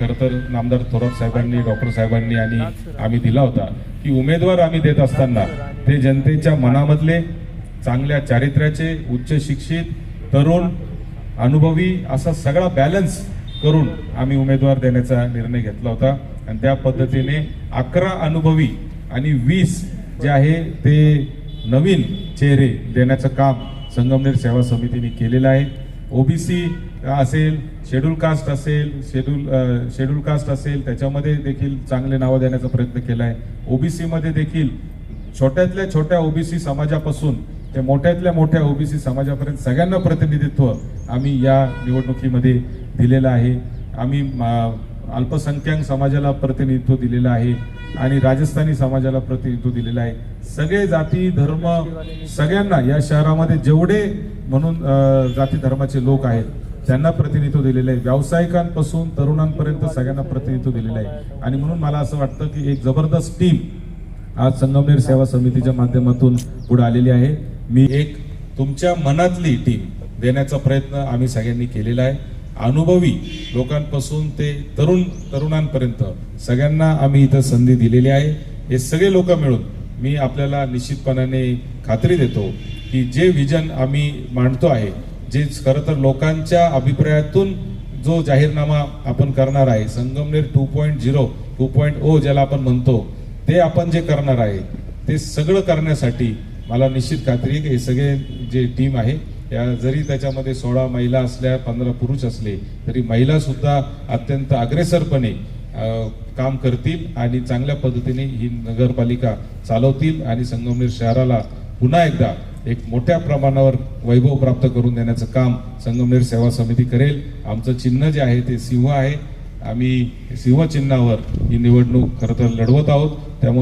खरं तर नामदार थोरात साहेबांनी डॉक्टर साहेबांनी आणि आम्ही दिला होता की उमेदवार आम्ही देत असताना ते जनतेच्या मनामधले चांगल्या चारित्र्याचे उच्च शिक्षित तरुण अनुभवी असा सगळा बॅलन्स करून आम्ही उमेदवार देण्याचा निर्णय घेतला होता. आणि त्या पद्धतीने अकरा अनुभवी आणि वीस जे आहे ते नवीन चेहरे देण्याचं काम संगमनेर सेवा समितीने केलेलं आहे. ओबीसी असेल शेड्यूल कास्ट असेल शेड्यूल शेड्यूल कास्ट असेल त्याच्यामध्ये देखील चांगले नावं देण्याचा प्रयत्न केला आहे ओबीसीमध्ये देखील छोट्यातल्या छोट्या ओबीसी समाजापासून ते मोठ्यातल्या मोठ्या ओबीसी समाजापर्यंत सगळ्यांना प्रतिनिधित्व आम्ही या निवडणुकीमध्ये दिलेलं आहे. आम्ही अल्पसंख्याक समाजाला प्रतिनिधित्व दिलेलं आहे आणि राजस्थानी समाजाला प्रतिनिधित्व दिलेलं आहे. सगळे जाती धर्म सगळ्यांना या शहरामध्ये जेवढे म्हणून जाती धर्माचे लोक आहेत त्यांना प्रतिनिधित्व दिलेलं आहे. व्यावसायिकांपासून तरुणांपर्यंत सगळ्यांना प्रतिनिधित्व दिलेलं आहे. आणि म्हणून मला असं वाटतं की एक जबरदस्त टीम आज संगमनेर सेवा समितीच्या माध्यमातून पुढे आलेली आहे. मी एक तुमच्या मनातली टीम देण्याचा प्रयत्न आम्ही सगळ्यांनी केलेला आहे. अनुभवी लोकांपासून ते तरुण तरुणांपर्यंत सगळ्यांना आम्ही इथं संधी दिलेली आहे. हे सगळे लोक मिळून मी आपल्याला निश्चितपणाने खात्री देतो की जे विजन आम्ही मांडतो आहे जे खरं तर लोकांच्या अभिप्रायातून जो जाहीरनामा आपण करणार आहे Sangamner two point zero two point O ज्याला आपण म्हणतो ते आपण जे करणार आहे ते सगळं करण्यासाठी मला निश्चित खात्री आहे की हे सगळे जे टीम आहे या जरी त्याच्यामध्ये सोळा महिला असल्या पंधरा पुरुष असले तरी महिला सुद्धा अत्यंत अग्रेसरपणे काम करतील आणि चांगल्या पद्धतीने ही नगरपालिका चालवतील आणि संगमनेर शहराला पुन्हा एकदा एक मोठ्या प्रमाणावर वैभव प्राप्त करून देण्याचं काम संगमनेर सेवा समिती करेल. आमचं चिन्ह जे आहे ते सिंह आहे. आम्ही सिंह चिन्हावर ही निवडणूक खरं तर लढवत आहोत. त्यामुळे